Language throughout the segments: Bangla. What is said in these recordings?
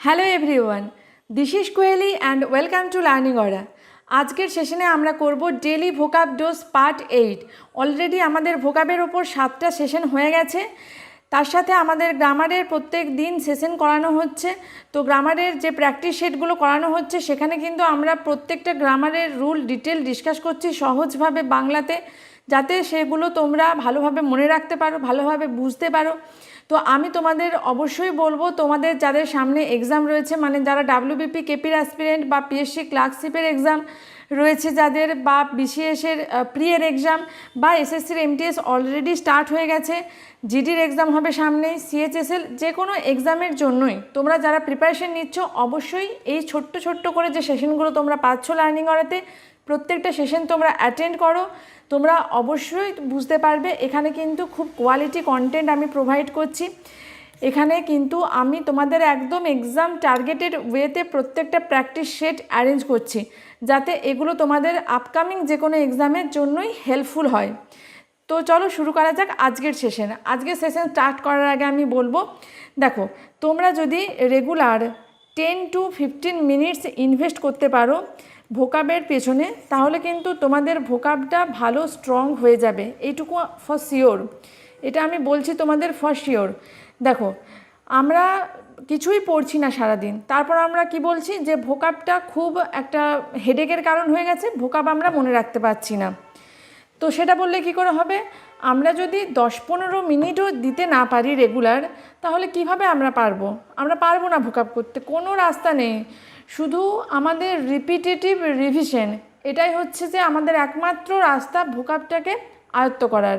Hello everyone is Koeli and welcome to learning aura আজকের সেশনে আমরা করব daily vocab dose part eight already আমাদের ভোকাবের ওপর সাতটা সেশন হয়ে গেছে। তার সাথে আমাদের গ্রামারের প্রত্যেক দিন সেশন করানো হচ্ছে। তো গ্রামারের যে প্র্যাকটিস সেটগুলো করানো হচ্ছে, সেখানে কিন্তু আমরা প্রত্যেকটা গ্রামারের রুল ডিটেল ডিসকাস করছি সহজভাবে বাংলাতে। যাতে সেগুলো তোমরা ভালোভাবে মনে রাখতে পারো, ভালোভাবে বুঝতে পারো। তো আমি তোমাদের অবশ্যই বলব, তোমাদের যাদের সামনে এক্সাম রয়েছে মানে যারা ডাব্লিউবিপি কেপির অ্যাসপিরেন্ট বা পিএসসি ক্লার্কশিপের এক্সাম রয়েছে, যাদের বা বিসিএসের প্রিয়ের এক্সাম বা এসএসসির এমটিএস অলরেডি স্টার্ট হয়ে গেছে জিডির এক্সাম হবে সামনেই সিএচএসএল যে কোনো এক্সামের জন্যই। তোমরা যারা প্রিপারেশন নিচ্ছ, অবশ্যই এই ছোট্ট ছোট্ট করে যে সেশনগুলো তোমরা পাচ্ছ লার্নিং করাতে প্রত্যেকটা সেশন তোমরা অ্যাটেন্ড করো। তোমরা অবশ্যই বুঝতে পারবে, এখানে কিন্তু খুব কোয়ালিটি কন্টেন্ট আমি প্রোভাইড করছি। এখানে কিন্তু আমি তোমাদের একদম এক্সাম টার্গেটেড ওয়েতে প্রত্যেকটা প্র্যাকটিস সেট অ্যারেঞ্জ করছি, যাতে এগুলো তোমাদের আপকামিং যে কোনো এক্সামের জন্যই হেল্পফুল হয়। তো চলো শুরু করা যাক আজকের সেশন আজকের সেশন স্টার্ট করার আগে আমি বলব, দেখো, তোমরা যদি regular ten to fifteen minutes invest করতে পারো ভোকাবের পেছনে, তাহলে কিন্তু তোমাদের ভোকাবটা ভালো স্ট্রং হয়ে যাবে। এইটুকু ফর শিওর এটা আমি বলছি তোমাদের ফর শিওর দেখো, আমরা কিছুই পড়ছি না সারাদিন। তারপর আমরা কি বলছি যে, ভোকাবটা খুব একটা হেডেকের কারণ হয়ে গেছে, ভোকাব আমরা মনে রাখতে পারছি না। তো সেটা বললে কি করে হবে? আমরা যদি দশ পনেরো মিনিটও দিতে না পারি রেগুলার তাহলে কীভাবে আমরা পারব? আমরা পারব না ভোকাব করতে। কোনো রাস্তা নেই। শুধু আমাদের রিপিটেটিভ রিভিশন এটাই হচ্ছে যে আমাদের একমাত্র রাস্তা ভোকাবটাকে আয়ত্ত করার।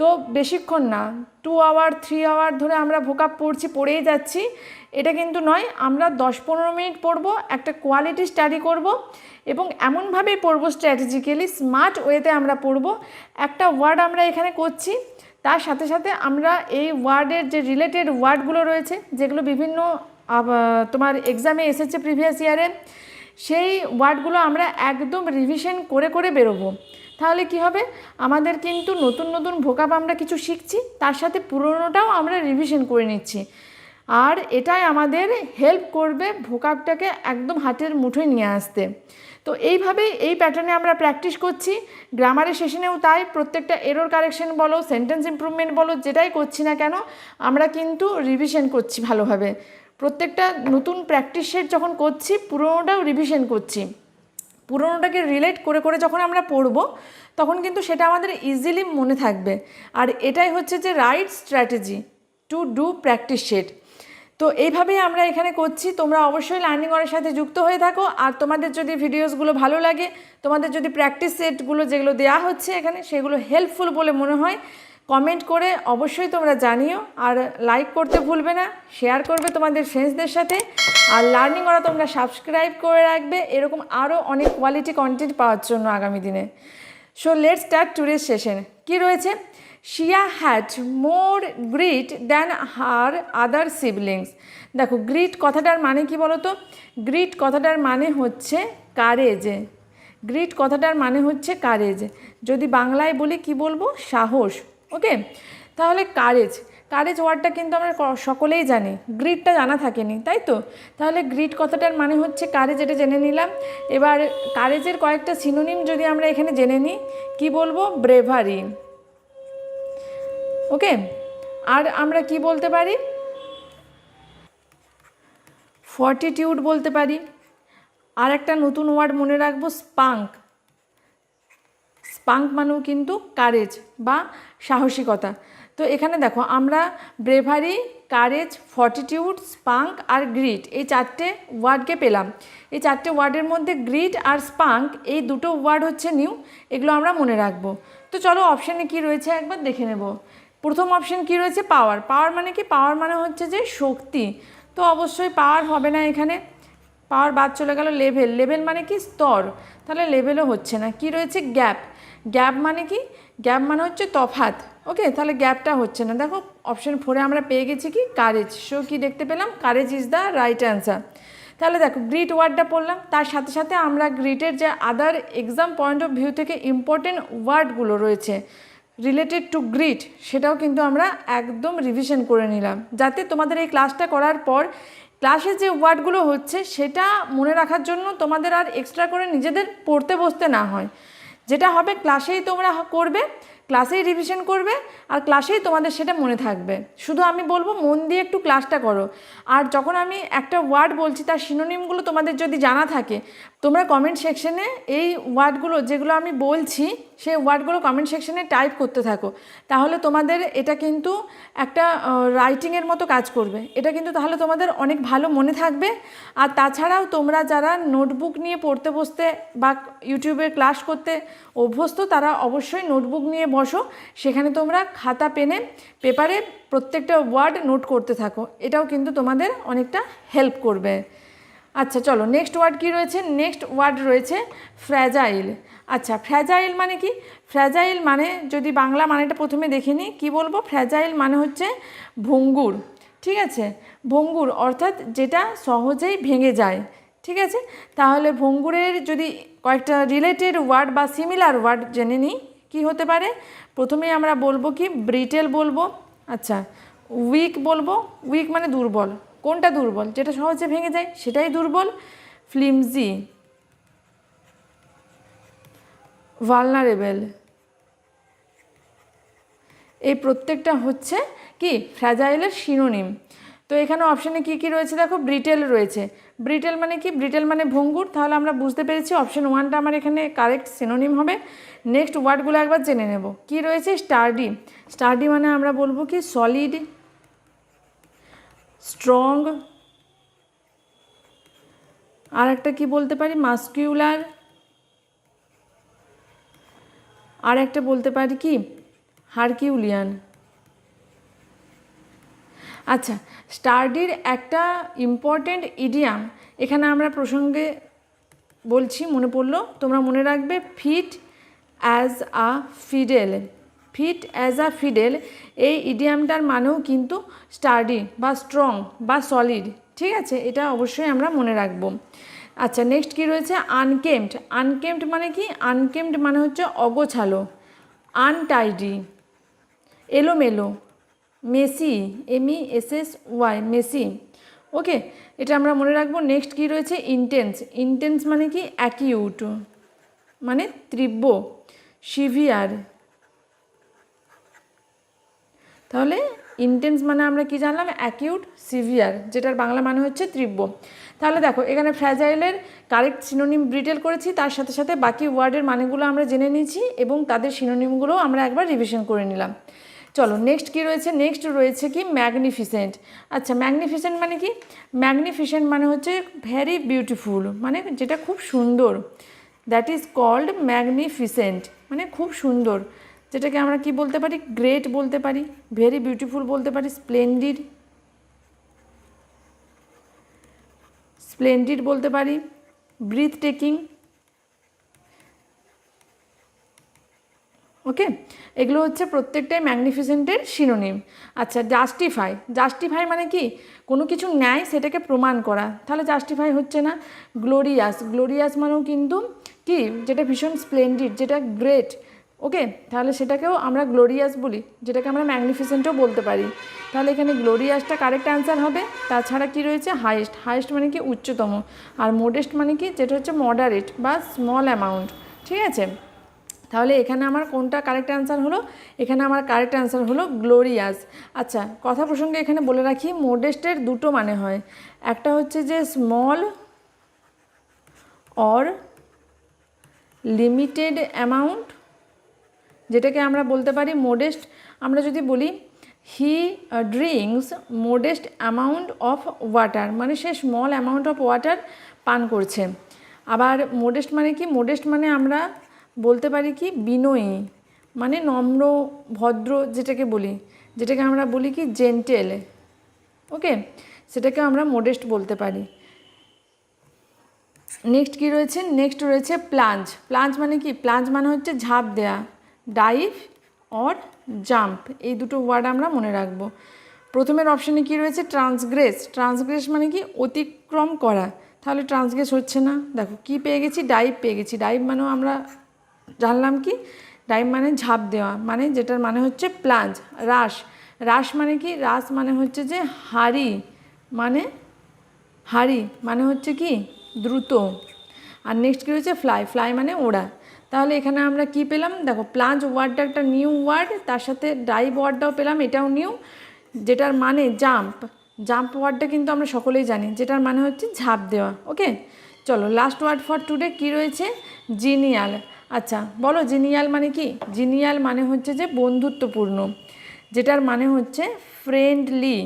তো বেশিক্ষণ না টু আওয়ার থ্রি আওয়ার ধরে আমরা ভোকাপ পড়ছি, পড়েই যাচ্ছি। এটা কিন্তু নয়, আমরা দশ পনেরো মিনিট পড়ব, একটা কোয়ালিটি স্টাডি করব এবং এমনভাবেই পড়ব স্ট্র্যাটেজিক্যালি স্মার্ট ওয়েতে আমরা পড়ব। একটা ওয়ার্ড আমরা এখানে করছি, তার সাথে সাথে আমরা এই ওয়ার্ডের যে রিলেটেড ওয়ার্ডগুলো রয়েছে, যেগুলো বিভিন্ন তোমার এক্সামে এসেছে প্রিভিয়াস ইয়ারে সেই ওয়ার্ডগুলো আমরা একদম রিভিশন করে করে বেরোবো। তাহলে কি হবে? আমাদের কিন্তু নতুন নতুন ভোকাব আমরা কিছু শিখছি, তার সাথে পুরনোটাও আমরা রিভিশন করে নিচ্ছি। আর এটাই আমাদের হেল্প করবে ভোকাবটাকে একদম হাতের মুঠোয় নিয়ে আসতে। তো এইভাবেই এই প্যাটার্নে আমরা প্র্যাকটিস করছি। গ্রামারের সেশনেও তাই, প্রত্যেকটা এরর কারেকশন বলো সেন্টেন্স ইম্প্রুভমেন্ট বলো, যেটাই করছি না কেন, আমরা কিন্তু রিভিশন করছি ভালোভাবে। প্রত্যেকটা নতুন প্র্যাকটিস সেট যখন করছি, পুরোনোটাও রিভিশন করছি। পুরোনোটাকে রিলেট করে করে যখন আমরা পড়ব, তখন কিন্তু সেটা আমাদের ইজিলি মনে থাকবে। আর এটাই হচ্ছে যে right strategy to do practice set তো এইভাবেই আমরা এখানে করছি। তোমরা অবশ্যই লার্নিং করার সাথে যুক্ত হয়ে থাকো। আর তোমাদের যদি ভিডিওসগুলো ভালো লাগে, তোমাদের যদি প্র্যাকটিস সেটগুলো যেগুলো দেওয়া হচ্ছে এখানে, সেগুলো হেল্পফুল বলে মনে হয়। কমেন্ট করে অবশ্যই তোমরা জানিও। আর লাইক করতে ভুলবে না শেয়ার করবে তোমাদের ফ্রেন্ডসদের সাথে। আর লার্নিং ওরা তোমরা সাবস্ক্রাইব করে রাখবে। এরকম আরও অনেক কোয়ালিটি কন্টেন্ট পাওয়ার জন্য আগামী দিনে। সো লেট স্টার্ট টুডের সেশন কি রয়েছে? She had more grit than her other siblings দেখো গ্রিট কথাটার মানে কি বলো তো গ্রিট কথাটার মানে হচ্ছে কারেজ গ্রিট কথাটার মানে হচ্ছে কারেজ যদি বাংলায় বলি, কি বলব? সাহস। ওকে? তাহলে কারেজ কারেজ ওয়ার্ডটা কিন্তু আমরা সকলেই জানি। গ্রিডটা জানা থাকেনি, তাই তো? তাহলে গ্রিড কথাটার মানে হচ্ছে কারেজ এটা জেনে নিলাম। এবার কারেজের কয়েকটা সিনোনিম যদি আমরা এখানে জেনে নিই, কি বলব? ব্রেভারি ওকে? আর আমরা কি বলতে পারি? ফর্টিটিউড বলতে পারি। আর একটা নতুন ওয়ার্ড মনে রাখব স্পাঙ্ক স্পাঙ্ক মানেও কিন্তু কারেজ বা সাহসিকতা। তো এখানে দেখো, আমরা ব্রেভারি, কারেজ, ফর্টিটিউড, স্পাঙ্ক আর গ্রিট এই চারটে ওয়ার্ডকে পেলাম। এই চারটে ওয়ার্ডের মধ্যে গ্রিট আর স্পাঙ্ক এই দুটো ওয়ার্ড হচ্ছে নিউ, এগুলো আমরা মনে রাখব। তো চলো অপশানে কি রয়েছে একবার দেখে নেব। প্রথম অপশান কি রয়েছে? পাওয়ার। পাওয়ার মানে কি? পাওয়ার মানে হচ্ছে যে শক্তি। তো অবশ্যই পাওয়ার হবে না এখানে। পাওয়ার বাদ চলে গেল লেভেল। লেভেল মানে কি? স্তর। তাহলে লেভেলও হচ্ছে না। কি রয়েছে? গ্যাপ। গ্যাপ মানে কি? গ্যাপ মানে হচ্ছে তফাত ওকে তাহলে গ্যাপটা হচ্ছে না। দেখো অপশন ফোরে আমরা পেয়ে গেছি কি? কারেজ সো কি দেখতে পেলাম? Courage is the right answer তাহলে দেখো গ্রিট ওয়ার্ডটা পড়লাম। তার সাথে সাথে আমরা গ্রিটের যে other exam point of view থেকে ইম্পর্টেন্ট ওয়ার্ডগুলো রয়েছে রিলেটেড টু গ্রিট সেটাও কিন্তু আমরা একদম রিভিশন করে নিলাম। যাতে তোমাদের এই ক্লাসটা করার পর ক্লাসে যে ওয়ার্ডগুলো হচ্ছে, সেটা মনে রাখার জন্য তোমাদের আর এক্সট্রা করে নিজেদের পড়তে বসতে না হয়। যেটা হবে, ক্লাসেই তোমরা করবে, ক্লাসেই রিভিশন করবে, আর ক্লাসেই তোমাদের সেটা মনে থাকবে। শুধু আমি বলব, মন দিয়ে একটু ক্লাসটা করো। আর যখন আমি একটা ওয়ার্ড বলছি, তার সিনোনিমগুলো তোমাদের যদি জানা থাকে তোমরা কমেন্ট সেকশনে এই ওয়ার্ডগুলো যেগুলো আমি বলছি, সেই ওয়ার্ডগুলো কমেন্ট সেকশনে টাইপ করতে থাকো। তাহলে তোমাদের এটা কিন্তু একটা রাইটিংয়ের মতো কাজ করবে। এটা কিন্তু তাহলে তোমাদের অনেক ভালো মনে থাকবে। আর তাছাড়াও তোমরা যারা নোটবুক নিয়ে পড়তে বসতে বা ইউটিউবে ক্লাস করতে অভ্যস্ত, তারা অবশ্যই নোটবুক নিয়ে বসো। সেখানে তোমরা খাতা, পেনে পেপারে প্রত্যেকটা ওয়ার্ড নোট করতে থাকো। এটাও কিন্তু তোমাদের অনেকটা হেল্প করবে। আচ্ছা চলো নেক্সট ওয়ার্ড কি রয়েছে? নেক্সট ওয়ার্ড রয়েছে ফ্র্যাজাইল আচ্ছা ফ্র্যাজাইল মানে কি? ফ্র্যাজাইল মানে যদি বাংলা মানেটা প্রথমে দেখে নিই, কী বলব? ফ্র্যাজাইল মানে হচ্ছে ভঙ্গুর, ঠিক আছে? ভঙ্গুর অর্থাৎ যেটা সহজেই ভেঙে যায়, ঠিক আছে? তাহলে ভঙ্গুরের যদি কয়েকটা রিলেটেড ওয়ার্ড বা সিমিলার ওয়ার্ড জেনে নিই, কী হতে পারে? প্রথমেই আমরা বলব কি ব্রিটেল বলব আচ্ছা উইক বলব উইক মানে দুর্বল কোনটা দুর্বল? যেটা সহজে ভেঙে যায় সেটাই দুর্বল। ফ্লিমজি। ভালনারেবেল এই প্রত্যেকটা হচ্ছে কি? ফ্র্যাজাইলের সিনোনিম তো এখানে অপশানে কি কি রয়েছে? দেখো ব্রিটেল রয়েছে। ব্রিটেল মানে কি? ব্রিটেল মানে ভঙ্গুর। তাহলে আমরা বুঝতে পেরেছি অপশান ওয়ানটা আমার এখানে কারেক্ট সিনোনিম হবে। নেক্সট ওয়ার্ডগুলো একবার জেনে নেব। কি রয়েছে? স্টার্ডি স্টার্ডি মানে আমরা বলব কি? সলিড স্ট্রং, আর একটা কি বলতে পারি? মাস্কিউলার, আর একটা বলতে পারি কি? হারকিউলিয়ান। আচ্ছা স্টার্ডির একটা ইম্পর্ট্যান্ট ইডিয়াম এখানে আমরা প্রসঙ্গে বলছি, মনে পড়ল? তোমরা মনে রাখবে, fit as a fiddle. Fit as a fiddle এই ইডিয়ামটার মানেও কিন্তু স্টার্ডি বা স্ট্রং বা সলিড ঠিক আছে? এটা অবশ্যই আমরা মনে রাখব। আচ্ছা নেক্সট কি রয়েছে? আনকেমড আনকেমড মানে কি? আনকেমড মানে হচ্ছে অগোছালো আনটাইডি এলোমেলো messy M E S S Y messy okay এটা আমরা মনে রাখব। নেক্সট কি রয়েছে? ইন্টেন্স ইন্টেন্স মানে কি? অ্যাকিউট মানে তীব্র সিভিয়ার তাহলে ইন্টেন্স মানে আমরা কি জানলাম? অ্যাকিউট সিভিয়ার যেটার বাংলা মানে হচ্ছে তীব্র। তাহলে দেখো, এখানে ফ্র্যাজাইলের কারেক্ট সিনোনিম ব্রিটেল করেছি, তার সাথে সাথে বাকি ওয়ার্ডের মানেগুলো আমরা জেনে নিয়েছি এবং তাদের সিনোনিমগুলোও আমরা একবার রিভিশন করে নিলাম। চলো নেক্সট কি রয়েছে? নেক্সট রয়েছে কি? ম্যাগনিফিসেন্ট আচ্ছা ম্যাগনিফিসেন্ট মানে কি? ম্যাগনিফিসেন্ট মানে হচ্ছে ভেরি বিউটিফুল মানে যেটা খুব সুন্দর। দ্যাট ইজ কল্ড ম্যাগনিফিসেন্ট মানে খুব সুন্দর। যেটাকে আমরা কি বলতে পারি? গ্রেট বলতে পারি ভেরি বিউটিফুল বলতে পারি স্প্লেন্ডিড স্প্লেন্ডিড বলতে পারি ব্রিথ টেকিং ওকে এগুলো হচ্ছে প্রত্যেকটাই ম্যাগনিফিসেন্টের শিরোনিম আচ্ছা জাস্টিফাই জাস্টিফাই মানে কি? কোনো কিছু ন্যায় সেটাকে প্রমাণ করা। তাহলে জাস্টিফাই হচ্ছে না গ্লোরিয়াস গ্লোরিয়াস মানেও কিন্তু কি? যেটা ভীষণ স্প্লেন্ডিড যেটা গ্রেট ওকে, তাহলে সেটাকেও আমরা গ্লোরিয়াস বলি, যেটাকে আমরা ম্যাগনিফিসেন্টও বলতে পারি। তাহলে এখানে গ্লোরিয়াসটা কারেক্ট অ্যান্সার হবে, তাছাড়া কি রয়েছে? হাইয়েস্ট হাইয়েস্ট মানে কি? উচ্চতম। আর মোডেস্ট মানে কি? যেটা হচ্ছে মডারেট বা স্মল অ্যামাউন্ট ঠিক আছে? তাহলে এখানে আমার কোনটা কারেক্ট অ্যান্সার হলো? এখানে আমার কারেক্ট অ্যান্সার হলো গ্লোরিয়াস আচ্ছা কথা প্রসঙ্গে এখানে বলে রাখি মোডেস্টের দুটো মানে হয়। একটা হচ্ছে যে স্মল অর লিমিটেড অ্যামাউন্ট যেটাকে আমরা বলতে পারি মোডেস্ট আমরা যদি বলি he drinks modest amount of water মানে সে স্মল অ্যামাউন্ট অফ ওয়াটার পান করছে। আবার মোডেস্ট মানে কি? মোডেস্ট মানে আমরা বলতে পারি কি? বিনয়ী মানে নম্র, ভদ্র যেটাকে বলি। যেটাকে আমরা বলি কি? জেন্টেল ওকে সেটাকে আমরা মোডেস্ট বলতে পারি। নেক্সট কি রয়েছে? নেক্সট রয়েছে প্লাঞ্জ প্লাঞ্জ মানে কি? প্লাঞ্জ মানে হচ্ছে ঝাঁপ দেয়া। ডাইভ অর জাম্প, এই দুটো ওয়ার্ড আমরা মনে রাখব। প্রথমের অপশানে কি রয়েছে? ট্রান্সগ্রেস। ট্রান্সগ্রেস মানে কি? অতিক্রম করা। তাহলে ট্রান্সগ্রেস হচ্ছে না। দেখো, কি পেয়ে গেছি? ডাইভ পেয়ে গেছি। ডাইভ মানেও আমরা জানলাম কি? ডাইভ মানে ঝাঁপ দেওয়া মানে যেটার মানে হচ্ছে প্লাঞ্জ রাস রাস মানে কি? রাস মানে হচ্ছে যে হাড়ি মানে হারি মানে হচ্ছে কি? দ্রুত। আর নেক্সট কী রয়েছে? ফ্লাই। ফ্লাই মানে ওড়া। তাহলে এখানে আমরা কি পেলাম? দেখো প্লাঞ্চ ওয়ার্ডটা একটা নিউ ওয়ার্ড তার সাথে ডাইভ ওয়ার্ডটাও পেলাম, এটাও নিউ যেটার মানে জাম্প জাম্প ওয়ার্ডটা কিন্তু আমরা সকলেই জানি, যেটার মানে হচ্ছে ঝাঁপ দেওয়া ওকে চলো লাস্ট ওয়ার্ড ফর টুডে কী রয়েছে? জিনিয়াল আচ্ছা বলো জিনিয়াল মানে কি? জিনিয়াল মানে হচ্ছে যে বন্ধুত্বপূর্ণ, যেটার মানে হচ্ছে ফ্রেন্ডলি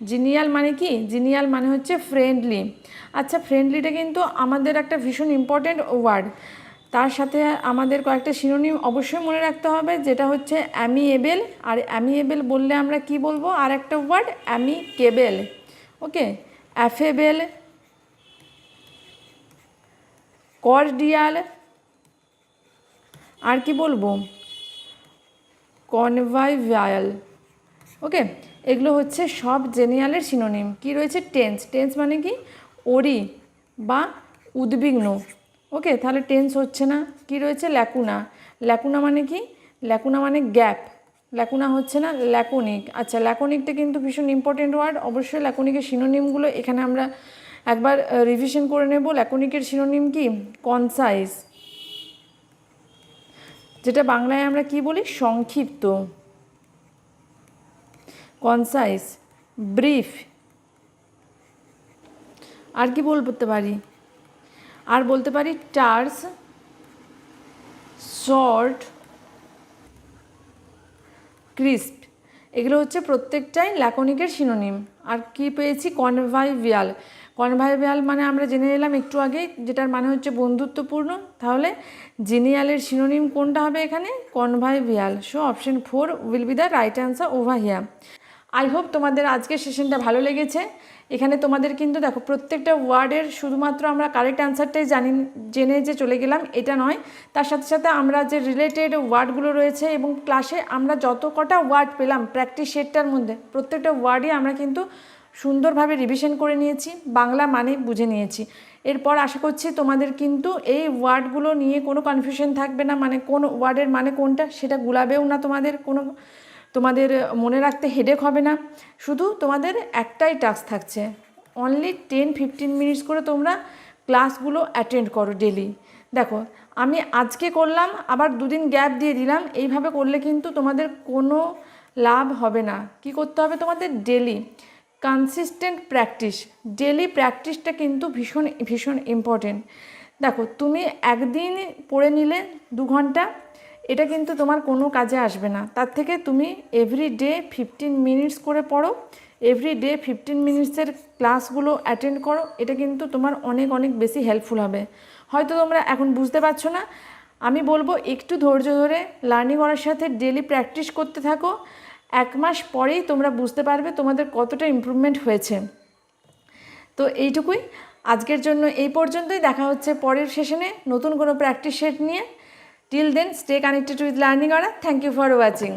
জিনিয়াল মানে কি? জিনিয়াল মানে হচ্ছে ফ্রেন্ডলি আচ্ছা ফ্রেন্ডলিটা কিন্তু আমাদের একটা ভীষণ ইম্পর্ট্যান্ট ওয়ার্ড তার সাথে আমাদের কয়েকটা শিরোনিম অবশ্যই মনে রাখতে হবে, যেটা হচ্ছে অ্যামিএবেল আর অ্যামিএবেল বললে আমরা কি বলব? আর একটা word amicable okay affable cordial আর কি বলব? কনভাইভায়াল ওকে এগুলো হচ্ছে সব জেনিয়ালের সিনোনিম কি রয়েছে? টেন্স টেন্স মানে কি? ওরি বা উদ্বিগ্ন। ওকে তাহলে টেন্স হচ্ছে না। কি রয়েছে? ল্যাকুনা ল্যাকুনা মানে কি? ল্যাকুনা মানে গ্যাপ ল্যাকুনা হচ্ছে না ল্যাকোনিক আচ্ছা ল্যাকোনিকটা কিন্তু ভীষণ ইম্পর্টেন্ট ওয়ার্ড অবশ্যই ল্যাকোনিকের সিনোনিমগুলো এখানে আমরা একবার রিভিশন করে নেব। ল্যাকোনিকের সিনোনিম কি? কনসাইজ যেটা বাংলায় আমরা কি বলি? সংক্ষিপ্ত। কনসাইজ ব্রিফ আর কি বলতে পারি? আর বলতে পারি টার্স শর্ট ক্রিস্প। এগুলো হচ্ছে প্রত্যেকটাই ল্যাকনিকের সিনোনিম আর কি পেয়েছি? কনভাইভিয়াল কনভাইভিয়াল মানে আমরা জেনে নিলাম একটু আগেই, যেটার মানে হচ্ছে বন্ধুত্বপূর্ণ। তাহলে জিনিয়ালের সিনোনিম কোনটা হবে এখানে? Convivial so option four will be the right answer over here I hope তোমাদের আজকের সেশনটা ভালো লেগেছে। এখানে তোমাদের কিন্তু দেখো, প্রত্যেকটা ওয়ার্ডের শুধুমাত্র আমরা কারেক্ট অ্যান্সারটাই জানি, জেনে যে চলে গেলাম, এটা নয়। তার সাথে সাথে আমরা যে রিলেটেড ওয়ার্ডগুলো রয়েছে এবং ক্লাসে আমরা যত কটা ওয়ার্ড পেলাম প্র্যাকটিস সেটটার মধ্যে, প্রত্যেকটা ওয়ার্ডই আমরা কিন্তু সুন্দরভাবে রিভিশন করে নিয়েছি, বাংলা মানে বুঝে নিয়েছি। এরপর আশা করছি তোমাদের কিন্তু এই ওয়ার্ডগুলো নিয়ে কোনো কনফিউশন থাকবে না মানে কোন ওয়ার্ডের মানে কোনটা সেটা গুলাবেও না তোমাদের, কোনো তোমাদের মনে রাখতে হেডেক হবে না। শুধু তোমাদের একটাই টাস্ক থাকছে। অনলি টেন ফিফটিন মিনিটস করে তোমরা ক্লাসগুলো অ্যাটেন্ড করো ডেলি দেখো, আমি আজকে করলাম, আবার দুদিন গ্যাপ দিয়ে দিলাম, এইভাবে করলে কিন্তু তোমাদের কোনো লাভ হবে না। কি করতে হবে তোমাদের? ডেলি কনসিস্টেন্ট প্র্যাকটিস ডেলি প্র্যাকটিসটা কিন্তু ভীষণ ভীষণ ইম্পর্টেন্ট দেখো, তুমি একদিন পড়ে নিলে দু ঘণ্টা এটা কিন্তু তোমার কোনো কাজে আসবে না। তার থেকে তুমি এভরি ডে ফিফটিন মিনিটস করে পড়ো। এভরি ডে ফিফটিন মিনিটসের ক্লাসগুলো অ্যাটেন্ড করো। এটা কিন্তু তোমার অনেক অনেক বেশি হেল্পফুল হবে। হয়তো তোমরা এখন বুঝতে পারছ না। আমি বলব একটু ধৈর্য ধরে লার্নিং করার সাথে ডেলি প্র্যাকটিস করতে থাকো। এক মাস পরেই তোমরা বুঝতে পারবে তোমাদের কতটা ইম্প্রুভমেন্ট হয়েছে। তো এইটুকুই। আজকের জন্য এই পর্যন্তই। দেখা হচ্ছে পরের সেশনে নতুন কোনো প্র্যাকটিস সেট নিয়ে। Till then stay connected with learning aura thank you for watching